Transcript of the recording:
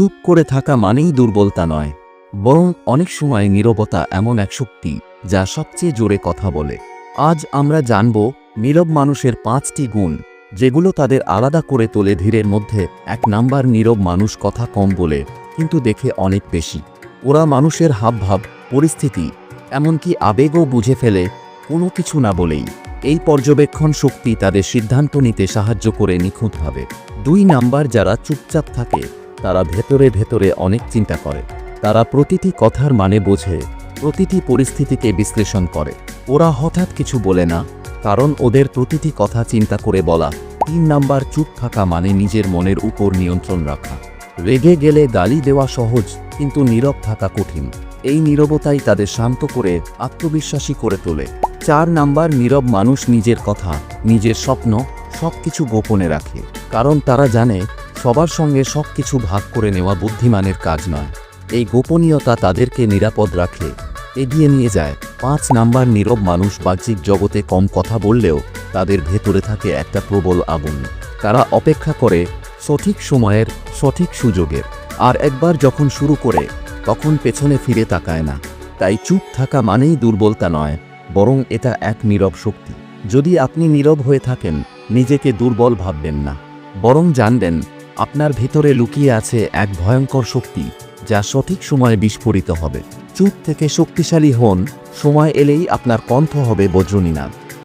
চুপ করে থাকা মানেই দুর্বলতা নয়, বরং অনেক সময় নীরবতা এমন এক শক্তি যা সবচেয়ে জোরে কথা বলে। আজ আমরা জানব নীরব মানুষের পাঁচটি গুণ, যেগুলো তাদের আলাদা করে তোলে ধীরের মধ্যে এক নাম্বার নীরব মানুষ কথা কম বলে, কিন্তু দেখে অনেক বেশি। ওরা মানুষের হাবভাব, পরিস্থিতি, এমনকি আবেগও বুঝে ফেলে, কোনো কিছু না বলেই। এই পর্যবেক্ষণ শক্তি তাদের সিদ্ধান্ত নিতে সাহায্য করে নিখুঁতভাবে। দুই নাম্বার যারা চুপচাপ থাকে তারা ভেতরে ভেতরে অনেক চিন্তা করে। তারা প্রতিটি কথার মানে বোঝে, প্রতিটি পরিস্থিতিকে বিশ্লেষণ করে। ওরা হঠাৎ কিছু বলে না, কারণ ওদের প্রতিটি কথা চিন্তা করে বলা, তিন নাম্বার চুপ থাকা মানে নিজের মনের উপর নিয়ন্ত্রণ রাখা। রেগে গেলে গালি দেওয়া সহজ, কিন্তু নীরব থাকা কঠিন। এই নীরবতাই তাদের শান্ত করে, আত্মবিশ্বাসী করে তোলে। চার নাম্বার নীরব মানুষ নিজের কথা, নিজের স্বপ্ন সব কিছু গোপনে রাখে। কারণ তারা জানে সবার সঙ্গে সব কিছু ভাগ করে নেওয়া বুদ্ধিমানের কাজ নয়। এই গোপনীয়তা তাদেরকে নিরাপদ রাখে এগিয়ে নিয়ে যায়। পাঁচ নাম্বার নীরব মানুষ বাহ্যিক জগতে কম কথা বললেও তাদের ভেতরে থাকে একটা প্রবল আগুন। তারা অপেক্ষা করে সঠিক সময়ের সঠিক সুযোগের। আর একবার যখন শুরু করে, তখন পেছনে ফিরে তাকায় না। তাই চুপ থাকা মানেই দুর্বলতা নয়, বরং এটা এক নীরব শক্তি। যদি আপনি নীরব হয়ে থাকেন, নিজেকে দুর্বল ভাববেন না, বরং জানবেন আপনার ভেতরে লুকিয়ে আছে এক ভয়ঙ্কর শক্তি, যা সঠিক সময়ে বিস্ফোরিত হবে। চুপ থেকে শক্তিশালী হন, সময় এলেই আপনার কণ্ঠ হবে বজ্রনীনাদ।